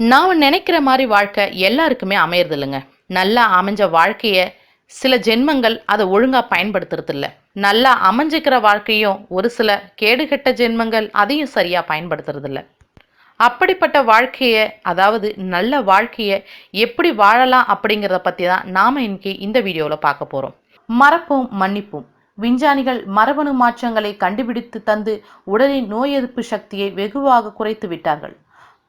நாம் நினைக்கிற மாதிரி வாழ்க்கை எல்லாருக்குமே அமையறது இல்லைங்க நல்லா அமைஞ்ச வாழ்க்கையை சில ஜென்மங்கள் அதை ஒழுங்காக பயன்படுத்துறது இல்லை நல்லா அமைஞ்சிக்கிற வாழ்க்கையும் ஒரு சில கேடுகெட்ட ஜென்மங்கள் அதையும் சரியாக பயன்படுத்துறதில்ல. அப்படிப்பட்ட வாழ்க்கையை அதாவது நல்ல வாழ்க்கையை எப்படி வாழலாம் அப்படிங்கிறத பற்றி தான் நாம் இன்னைக்கு இந்த வீடியோவில் பார்க்க போகிறோம் மறப்போம் மன்னிப்போம். விஞ்ஞானிகள் மரபணு மாற்றங்களை கண்டுபிடித்து தந்து உடலின் நோய் எதிர்ப்பு சக்தியை வெகுவாக குறைத்து விட்டார்கள்.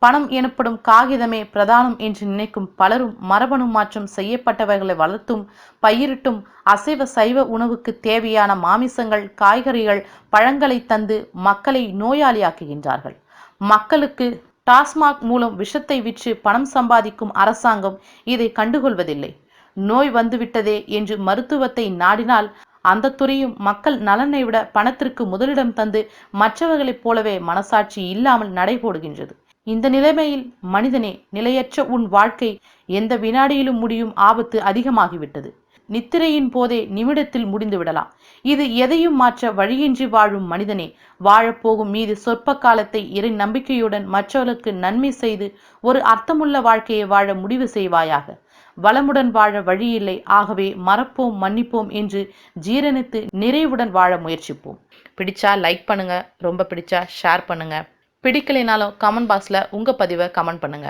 பணம் எனப்படும் காகிதமே பிரதானம் என்று நினைக்கும் பலரும் மரபணு மாற்றம் செய்யப்பட்டவர்களை வளர்த்தும் பயிரிட்டும் அசைவ சைவ உணவுக்கு தேவையான மாமிசங்கள் காய்கறிகள் பழங்களை தந்து மக்களை நோயாளியாக்குகின்றார்கள். மக்களுக்கு டாஸ்மாக் மூலம் விஷத்தை விற்று பணம் சம்பாதிக்கும் அரசாங்கம் இதை கண்டுகொள்வதில்லை. நோய் வந்துவிட்டதே என்று மருத்துவத்தை நாடினால் அந்த துறையும் மக்கள் நலனை விட பணத்திற்கு முதலிடம் தந்து மற்றவர்களைப் போலவே மனசாட்சி இல்லாமல் நடைபோடுகின்றது. இந்த நிலைமையில் மனிதனே நிலையற்ற உன் வாழ்க்கை எந்த வினாடியிலும் முடியும் ஆபத்து அதிகமாகிவிட்டது. நித்திரையின் போதே நிமிடத்தில் முடிந்து விடலாம். இது எதையும் மாற்ற வழியின்றி வாழும் மனிதனே வாழப்போகும் மீது சொற்ப காலத்தை இறை நம்பிக்கையுடன் மற்றவர்களுக்கு நன்மை செய்து ஒரு அர்த்தமுள்ள வாழ்க்கையை வாழ முடிவு செய்வாயாக. வளமுடன் வாழ வழியில்லை. ஆகவே மறப்போம் மன்னிப்போம் என்று ஜீரணித்து நிறைவுடன் வாழ முயற்சிப்போம். பிடிச்சா லைக் பண்ணுங்க. ரொம்ப பிடிச்சா ஷேர் பண்ணுங்க. பிடிக்கலைனாலும் கமெண்ட் பாக்ஸில் உங்கள் பதிவை கமெண்ட் பண்ணுங்க.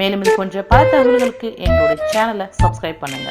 மேலும் இது போன்ற பல தகவல்களுக்கு எங்களுடைய சேனலை சப்ஸ்கிரைப் பண்ணுங்க.